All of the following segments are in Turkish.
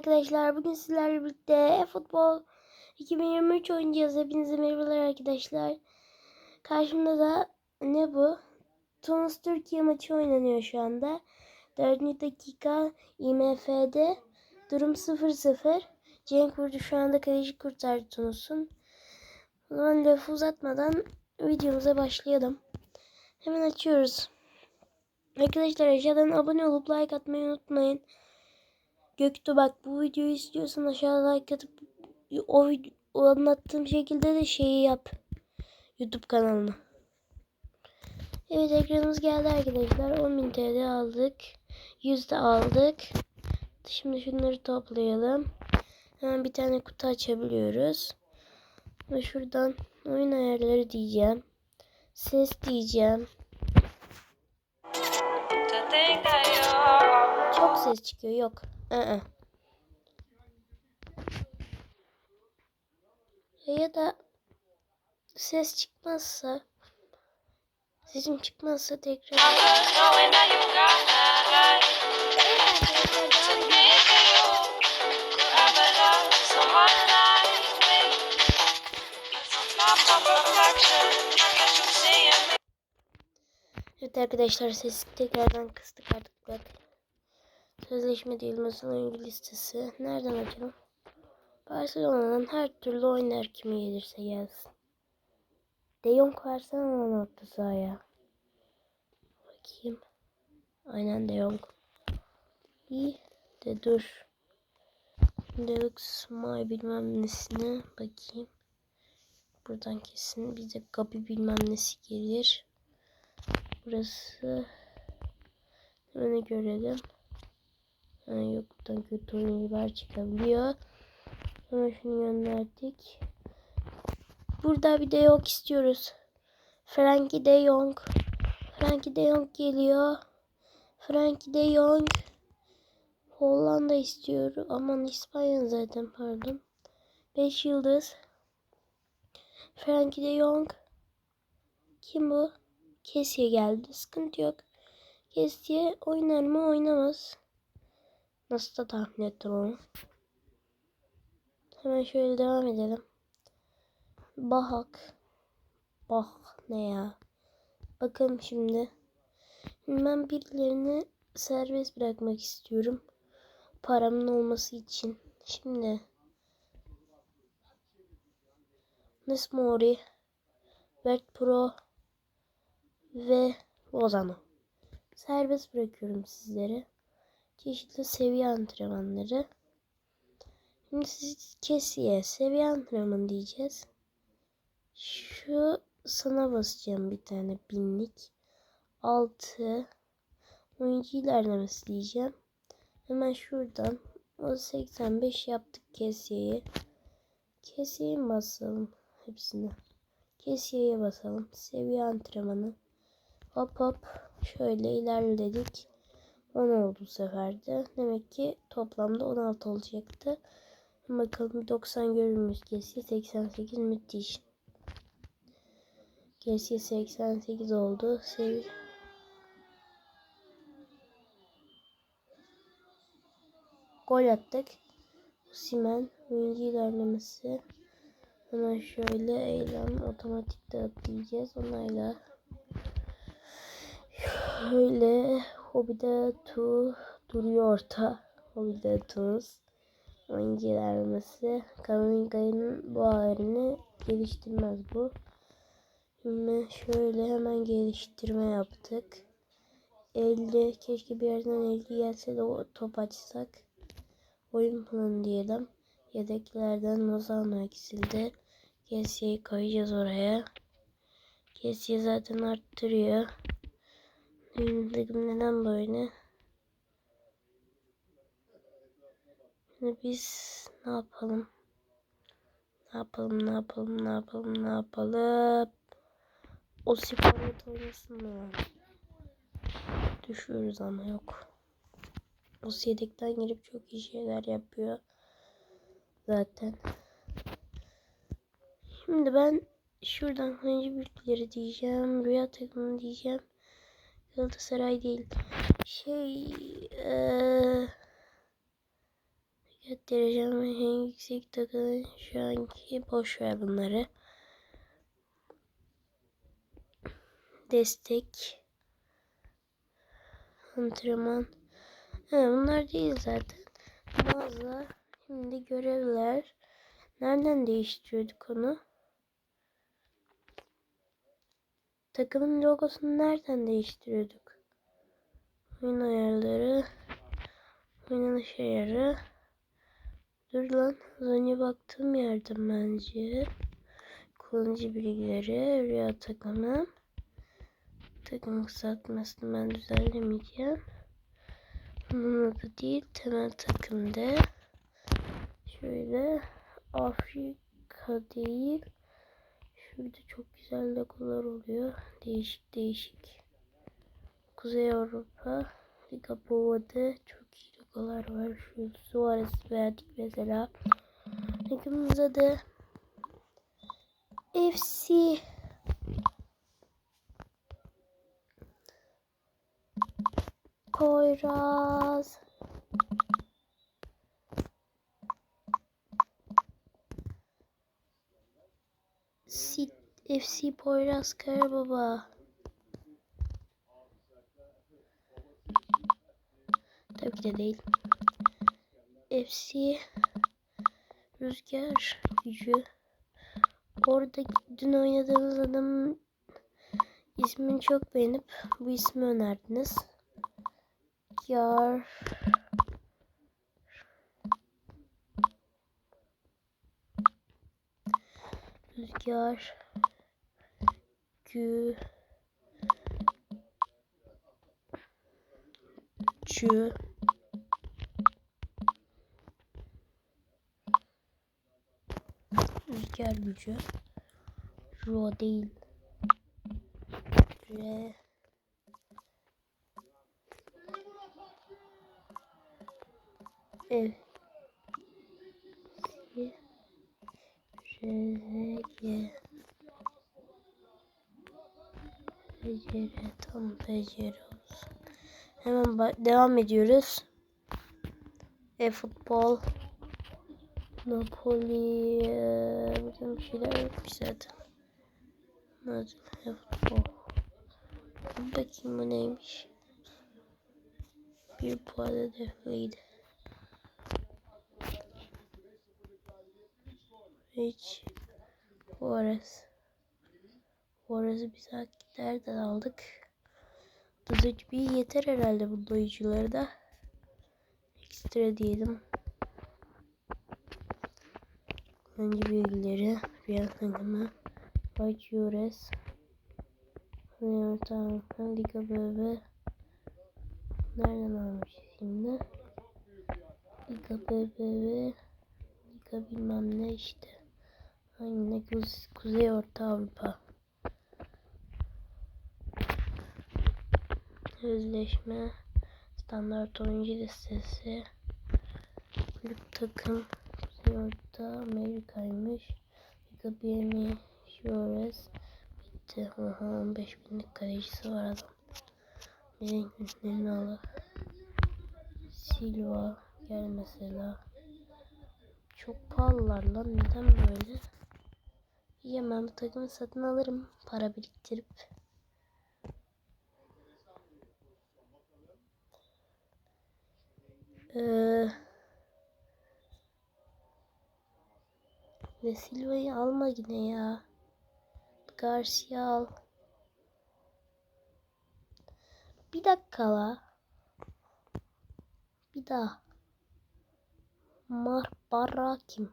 arkadaşlar. Bugün sizlerle birlikte futbol 2023 oynayacağız. Hepinize merhabalar arkadaşlar. Karşımda da ne bu? Tunus Türkiye maçı oynanıyor şu anda. 4. dakika IMF'de durum 0-0. Cenk vurdu şu anda kaleci kurtardı Tunus'un. O zaman lafı uzatmadan videomuza başlayalım. Hemen açıyoruz. Arkadaşlar aşağıdan abone olup like atmayı unutmayın. Göktuğ bak bu videoyu istiyorsan aşağıda like atıp o, o anlattığım şekilde de şeyi yap. YouTube kanalına. Evet ekranımız geldi arkadaşlar. 10.000 TL aldık. 100 de aldık. Şimdi şunları toplayalım. Hemen bir tane kutu açabiliyoruz. Ve şuradan oyun ayarları diyeceğim. Ses diyeceğim. Çok ses çıkıyor. Yok. Aa. Ya da ses çıkmazsa sesim çıkmazsa tekrar? Evet arkadaşlar sesi tekrardan kıstık artık bak. Sözleşme değil masal oyuncu listesi. Nereden açalım? Barcelona'nın her türlü oynar kimi gelirse gelsin. De Jong versene lan orta sahaya. Bakayım. Aynen De Jong. İyi de dur. Deluxe My bilmem nesine bakayım. Buradan kesin bize kapı bilmem nesi gelir. Burası hemen görelim. Ha, yok buradan kötü oyuncular çıkabiliyor. Hemen şunu gönderdik. Burada bir de yok istiyoruz. Frankie de Jong. Frankie de Jong geliyor. Frankie de Jong. Hollanda istiyorum. Aman İspanya zaten pardon. 5 yıldız. Frankie de Jong. Kim bu? Kesiye geldi. Sıkıntı yok. Kesiye oynar mı oynamaz. Nasıl da tahmin ettim onu. Hemen şöyle devam edelim. Bahak. Bah ne ya. Bakalım şimdi. Şimdi Ben birilerini serbest bırakmak istiyorum. Paramın olması için. Şimdi. Nesmori. Bert Pro ve Lozano. Serbest bırakıyorum sizlere. Çeşitli seviye antrenmanları. Şimdi siz kesiye seviye antrenmanı diyeceğiz. Şu sana basacağım bir tane binlik. 6 oyuncu ilerlemesi diyeceğim. Hemen şuradan o 85 yaptık kesiyeyi. Kesiyeye basalım hepsini? Kesiyeye basalım. Seviye antrenmanı. Hop hop. Şöyle ilerledik. 10 oldu bu sefer de. Demek ki toplamda 16 olacaktı. Bakalım 90 görülmüş kesiye 88 müthiş. Kesiye 88 oldu. Sevi Gol attık. Simen oyuncu ilerlemesi. Hemen şöyle eylem otomatik dağıt diyeceğiz. Onayla. Şöyle Hobbit'e tu duruyor orta. Hobbit'e tuz. Oyuncu ilerlemesi. Kaminga'nın bu halini geliştirmez bu. Şimdi şöyle hemen geliştirme yaptık. 50 keşke bir yerden 50 gelse de o top açsak. Oyun planı diyelim. Yedeklerden Lozano eksildi. Kesiye'yi koyacağız oraya. Kesiye zaten arttırıyor. Dedim neden böyle? Şimdi biz ne yapalım? Ne yapalım, ne yapalım, ne yapalım, ne yapalım? O siparet oynasın mı? Düşüyoruz ama yok. O yedekten girip çok iyi şeyler yapıyor. Zaten. Şimdi ben şuradan oyuncu büyükleri diyeceğim. Rüya takımı diyeceğim. Galatasaray değil. Şey derecem ve en yüksek takılan şu anki boş ver bunları. Destek. Antrenman. Ha, bunlar değil zaten. Mağaza. Şimdi görevler. Nereden değiştiriyorduk onu? Takımın logosunu nereden değiştiriyorduk? Oyun ayarları. Oynanış ayarı. Dur lan. Az önce baktığım yerden bence. Kullanıcı bilgileri. Rüya takımı. Takım kısaltmasını ben düzenlemeyeceğim. Bunun adı değil. Temel takımda. Şöyle. Afrika değil. Şurada çok güzel logolar oluyor. Değişik değişik. Kuzey Avrupa. Liga Bova'da çok iyi logolar var. Şu Suarez verdik mesela. Ligimizde de FC Poyraz FC Poyraz Karababa Tabii ki de değil. FC Rüzgar Gücü Orada dün oynadığınız adamın ismini çok beğenip bu ismi önerdiniz. Yar Rüzgar Gü Cü Rüzgar gücü Ro değil Re Ev Si Rezege Beceri tam beceri olsun. Hemen devam ediyoruz. E futbol Napoli eee, burada bir şeyler yokmuş zaten. Hadi e futbol. Bir bakayım bu neymiş. Bir puan hedefliydi. Hiç. Juarez. Juarez'i biz hakiklerden aldık. Dızıcı bir yeter herhalde bu oyuncuları da. Ekstra diyelim. Önce bilgileri. Real takımı. White Juarez. Real takımı. Liga BB. Nereden almış şimdi? Liga BBV. Liga bilmem ne işte. Aynı Kuz Kuzey Orta Avrupa. Sözleşme. Standart oyuncu listesi. Kulüp takım. Orta Amerika'ymış. BM Juarez. Bitti. Oha 15 binlik kalecisi var adam. Benim günlerini alır. Silva gel mesela. Çok pahalılar lan neden böyle? Bu takımı satın alırım para biriktirip. Ee, ve Silva'yı alma yine ya. Garcia al. Bir dakika la. Bir daha. Mar Barra kim?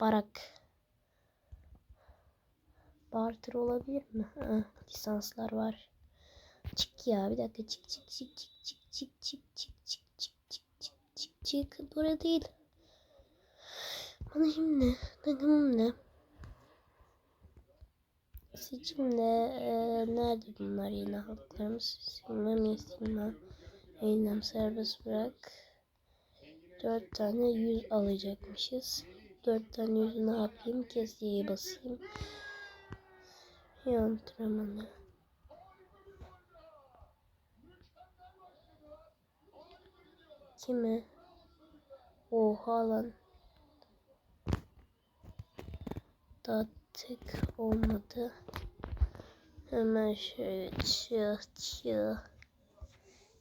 Barak. Barter olabilir mi? Ha, lisanslar var. Çık ya bir dakika çık çık çık çık çık çık çık çık çık çık çık çık çık çık. Buraya değil. Bana şimdi takımım ne? Seçimde e, ee, nerede bunlar yeni halklarımız? Silmem yesinmem. Eylem serbest bırak. Dört tane yüz alacakmışız. Dört tane yüzü ne yapayım? Kesiye basayım. Yantırmanı. 2 mi? Oha lan. Dattık olmadı. Hemen şöyle çığ çığ.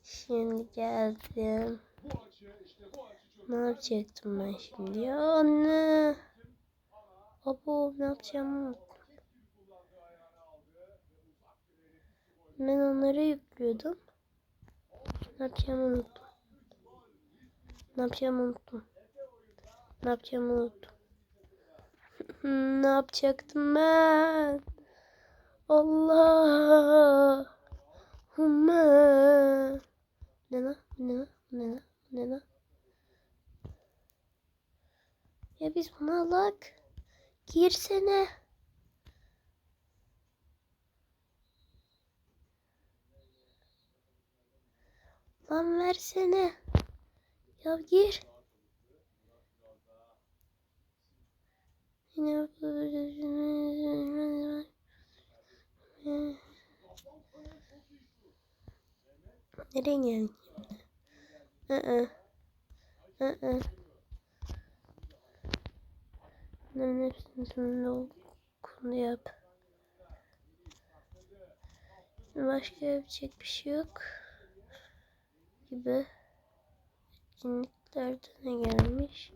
Şimdi geldim. Ne yapacaktım ben şimdi? Ya anne. Abo ne yapacağımı unuttum. Ben onları yüklüyordum. Ne yapacağımı unuttum. Ne yapacağımı unuttum. Ne yapacağımı unuttum. ne yapacaktım ben? Allah. Hümme. Ne lan? Ne lan? Ne lan? Ne lan? Ya biz bunu alak. Girsene. Lan versene. Ya gir. Yine Nereye geldin şimdi? Hı hı. Hı Bunların hepsini sonunda okunu yap. Başka yapacak bir şey yok. Gibi. Etkinliklerde ne gelmiş?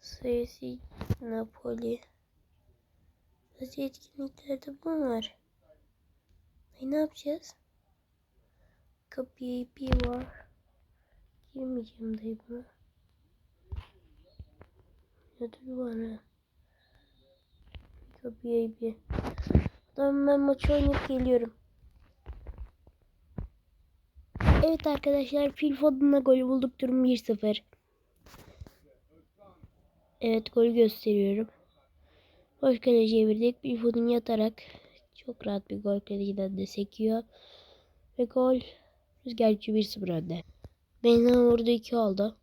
Sayısı Napoli. Bazı etkinliklerde bu mu var? E, ne yapacağız? Kapı IP var. Girmeyeceğim dayı buna. Ödül var ha. Kapı IP. Tamam ben maçı oynayıp geliyorum. Evet arkadaşlar Phil Foden'la gol bulduk durum 1-0. Evet gol gösteriyorum. Boş kaleciye verdik. Phil Foden yatarak çok rahat bir gol kaleciden de sekiyor. Ve gol Rüzgar 1-0 önde. Benzema vurdu 2 oldu.